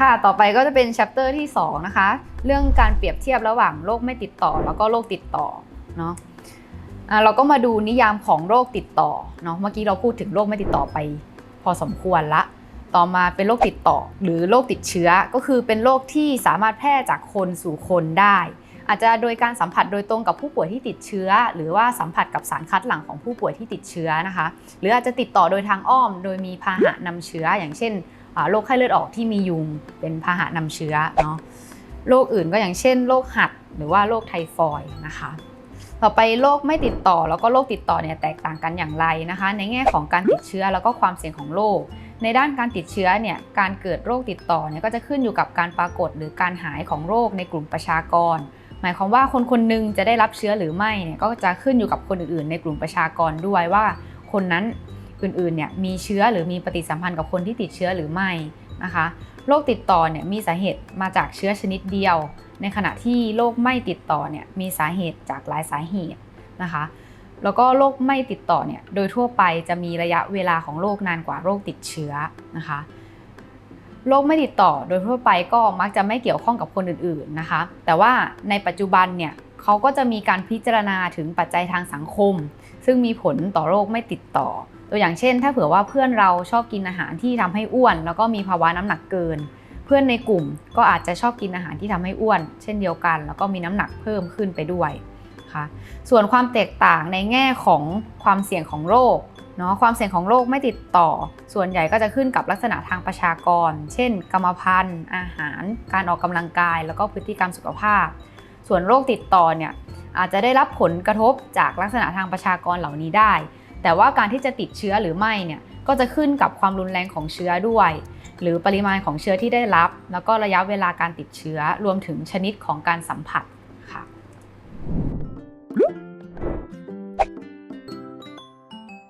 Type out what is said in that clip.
ค่ะ ต่อไปก็จะเป็น chapter ที่ 2 นะคะ เรื่องการเปรียบเทียบระหว่างโรคไม่ติดต่อ แล้วก็โรคติดต่อเนาะเราก็มาดูนิยามของโรคติดต่อเนาะ เมื่อกี้เราพูดถึงโรคไม่ติดต่อไป พอสมควรละ ต่อมาเป็นโรคติดต่อ หรือโรคติดเชื้อ ก็คือเป็นโรคที่สามารถแพร่จากคนสู่คนได้ อาจจะโดยการสัมผัสโดยตรงกับผู้ป่วยที่ติดเชื้อ หรือว่าสัมผัสกับสารคัดหลั่งของผู้ป่วยที่ติดเชื้อนะคะ หรืออาจจะติดต่อโดยทางอ้อม โดยมีพาหะนำเชื้อ อย่างเช่น โรคไข้เลือดออกที่มียุงเป็นพาหะนำเชื้อเนาะโรคอื่นก็อย่างเช่นโรคหัดหรือว่าโรคไทฟอยด์นะคะ ต่อไปโรคไม่ติดต่อแล้วก็โรคติดต่อเนี่ยแตกต่างกันอย่างไรนะคะ ในแง่ของการติดเชื้อแล้วก็ความเสี่ยงของโรคในด้านการติดเชื้อเนี่ยการเกิดโรคติดต่อเนี่ยก็จะขึ้นอยู่กับการปรากฏหรือการหายของโรคในกลุ่มประชากร หมายความว่าคนคนหนึ่งจะได้รับเชื้อหรือไม่เนี่ยก็จะขึ้นอยู่กับคนอื่นๆ ในกลุ่มประชากรด้วยว่า คนนั้น อื่นๆเนี่ยมีเชื้อหรือมีปฏิสัมพันธ์กับคนที่ติดเชื้อหรือไม่นะคะโรคติดต่อเนี่ยมีสาเหตุมาจากเชื้อชนิดเดียว ในขณะที่โรคไม่ติดต่อเนี่ยมีสาเหตุจากหลายสาเหตุนะคะแล้วก็โรคไม่ติดต่อเนี่ยโดยทั่วไปจะมีระยะเวลาของโรคนานกว่าโรคติดเชื้อนะคะโรคไม่ติดต่อโดยทั่วไปก็มักจะไม่เกี่ยวข้องกับคนอื่นๆนะคะ แต่ว่าในปัจจุบันเนี่ย เขาก็จะมีการพิจารณาถึงปัจจัยทางสังคม ซึ่งมีผลต่อโรคไม่ติดต่อ ตัวอย่างเช่น ถ้าเผื่อว่าเพื่อนเราชอบกินอาหารที่ทำให้อ้วน แล้วก็มีภาวะน้ำหนักเกิน เพื่อนในกลุ่มก็อาจจะชอบกินอาหารที่ทำให้อ้วน เช่นเดียวกัน แล้วก็มีน้ำหนักเพิ่มขึ้นไปด้วยนะคะส่วนความแตกต่างในแง่ของความเสี่ยงของโรคเนาะความเสี่ยงของโรคไม่ติดต่อ ส่วนใหญ่ก็จะขึ้นกับลักษณะทางประชากร เช่น กรรมพันธุ์ อาหาร การออกกำลังกาย แล้วก็พฤติกรรมสุขภาพ ส่วนโรคติดต่อเนี่ยอาจจะได้รับผลกระทบจากลักษณะทางประชากรเหล่านี้ได้ แต่ว่าการที่จะติดเชื้อหรือไม่เนี่ยก็จะขึ้นกับความรุนแรงของเชื้อด้วย หรือปริมาณของเชื้อที่ได้รับ แล้วก็ระยะเวลาการติดเชื้อรวมถึงชนิดของการสัมผัสค่ะ